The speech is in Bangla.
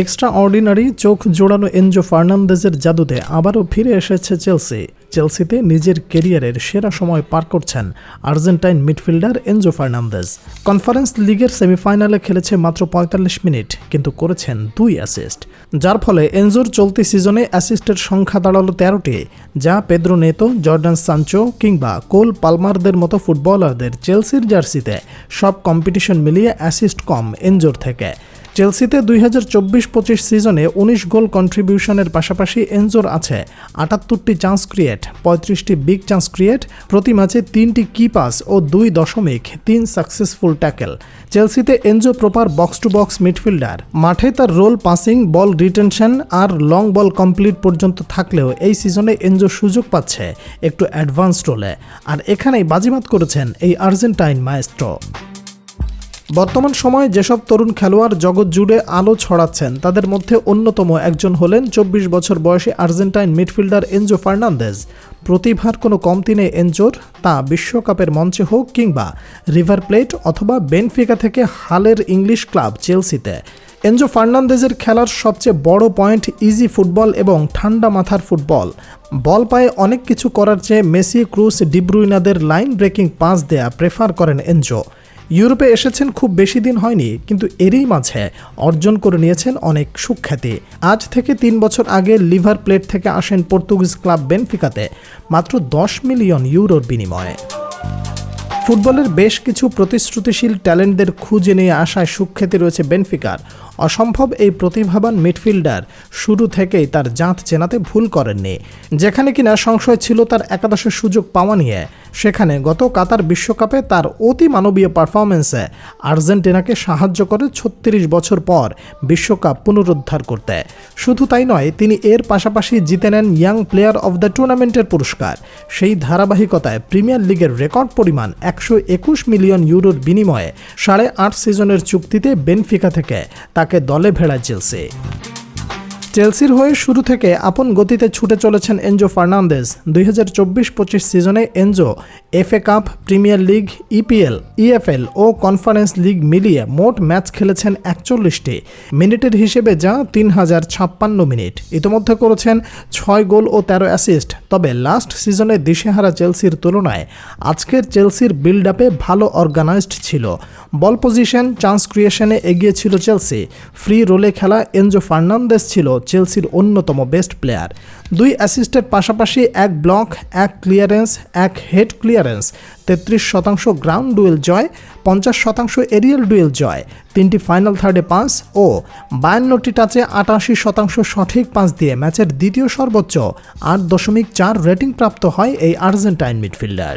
এক্সট্রা অর্ডিনারি চোখ জোড়ানো এনজো ফার্নান্দেজের জাদুতে আবারও ফিরে এসেছে চেলসি। চেলসিতে নিজের কেরিয়ারের সেরা সময় পার করছেন Argentine midfielder Enzo Fernandez. Conference লিগের সেমিফাইনালে খেলেছে মাত্র পঁয়তাল্লিশ মিনিট, কিন্তু করেছেন দুই অ্যাসিস্ট যার ফলে এনজোর চলতি সিজনে অ্যাসিস্টের সংখ্যা দাঁড়াল তেরোটি, যা পেদ্রো নেতো, জর্ডান সানচো কিংবা কোল পালমারদের মতো ফুটবলারদের চেলসির জার্সিতে সব কম্পিটিশন মিলিয়ে অ্যাসিস্ট কম এনজোর থেকে। চেলসিতে দুই হাজার চব্বিশ পঁচিশ সিজনে উনিশ গোল কন্ট্রিবিউশনের পাশাপাশি এনজোর আছে, আটাত্তরটি চান্স ক্রিয়েট পঁয়ত্রিশটি বিগ চান্স ক্রিয়েট প্রতি ম্যাচে তিনটি কি পাস ও দুই দশমিক তিন successful tackle চেলসিতে Enzo proper box to box midfielder মাঠে তার রোল পাসিং বল রিটেনশন আর লং বল কমপ্লিট পর্যন্ত থাকলেও এই সিজনে এনজো সুযোগ পাচ্ছে একটু অ্যাডভান্স রোলে আর এখানেই বাজিমাত করেছেন এই আর্জেন্টাইন মায়েস্ট্রো বর্তমান সময়ে যেসব তরুণ খেলোয়াড় জগৎ জুড়ে আলো ছড়াচ্ছেন, তাদের মধ্যে অন্যতম একজন হলেন চব্বিশ বছর বয়সী আর্জেন্টাইন মিডফিল্ডার এনজো ফার্নান্দেজ। প্রতিভার কোনো কমতি নেই এনজোর, তা বিশ্বকাপের মঞ্চে হোক কিংবা রিভার প্লেট অথবা বেনফিকা থেকে হালের ইংলিশ ক্লাব চেলসিতে। এনজো ফার্নান্দেজের খেলার সবচেয়ে বড় পয়েন্ট ইজি ফুটবল এবং ঠান্ডা মাথার ফুটবল। বল পায়ে অনেক কিছু করার চেয়ে মেসি ক্রুস ডিব্রুইনাদের লাইন ব্রেকিং পাস দেয়া প্রেফার করেন এনজো। ইউরোপে এসেছেন খুব বেশি দিন হয়নি, কিন্তু এরই মাঝে অর্জন করে নিয়েছেন অনেক সুখ্যাতি। আজ থেকে তিন বছর আগে লিভার প্লেট থেকে আসেন পর্তুগিজ ক্লাব বেনফিকাতে, মাত্র দশ মিলিয়ন ইউরোর বিনিময়ে। ফুটবলের বেশ কিছু প্রতিশ্রুতিশীল ট্যালেন্টদের খুঁজে নিয়ে আসায় সুখ্যাতি রয়েছে বেনফিকার। অসম্ভব এই প্রতিভাবান মিডফিল্ডার শুরু থেকেই তার জাঁত চেনাতে ভুল করেননি। যেখানে কিনা সংশয় ছিল তার একাদশের সুযোগ পাওয়া নিয়ে। সেখানে গত কাতার বিশ্বকাপে তার অতি মানবীয় পারফরমেন্সে আর্জেন্টিনাকে সাহায্য করে ছত্রিশ বছর পর বিশ্বকাপ পুনরুদ্ধার করতে। শুধু তাই নয়, তিনি এর পাশাপাশি জিতে নেন ইয়াং প্লেয়ার অব দ্য টুর্নামেন্টের পুরস্কার। সেই ধারাবাহিকতায় প্রিমিয়ার লিগের রেকর্ড পরিমাণ একশো একুশ মিলিয়ন ইউরোর বিনিময়ে সাড়ে আট সিজনের চুক্তিতে বেনফিকা থেকে তাকে দলে ভেড়ায় চেলসি। চেলসির হয়ে শুরু থেকে আপন গতিতে ছুটে চলেছেন এনজো ফার্নান্দেজ। দুই হাজার চব্বিশ পঁচিশ সিজনে Enzo, FA cup, premier league, EPL, EFL ও কনফারেন্স লিগ মিলিয়ে মোট ম্যাচ খেলেছেন একচল্লিশটি। মিনিটের হিসেবে যা তিন হাজার ছাপ্পান্ন মিনিট। ইতিমধ্যে করেছেন ছয় গোল ও তেরো অ্যাসিস্ট। তবে লাস্ট সিজনে দিশেহারা চেলসির তুলনায় আজকের চেলসির বিল্ড আপে ভালো অর্গানাইজড ছিল। বল পজিশন চান্স ক্রিয়েশনে এগিয়ে ছিল চেলসি। ফ্রি রোলে খেলা এনজো ফার্নান্দেস ছিল চেলসির অন্যতম বেস্ট প্লেয়ার দুই অ্যাসিস্টের পাশাপাশি এক ব্লক এক ক্লিয়ারেন্স এক হেড ক্লিয়ারেন্স তেত্রিশ শতাংশ গ্রাউন্ড ডুয়েল জয়, পঞ্চাশ শতাংশ এরিয়াল ডুয়েল জয়, তিনটি ফাইনাল থার্ডে পাঁচ ও বায়ান্নটি টাচে আটাশি শতাংশ সঠিক পাঁচ দিয়ে ম্যাচের দ্বিতীয় সর্বোচ্চ আট দশমিক চার রেটিং প্রাপ্ত হয় এই আর্জেন্টাইন মিডফিল্ডার।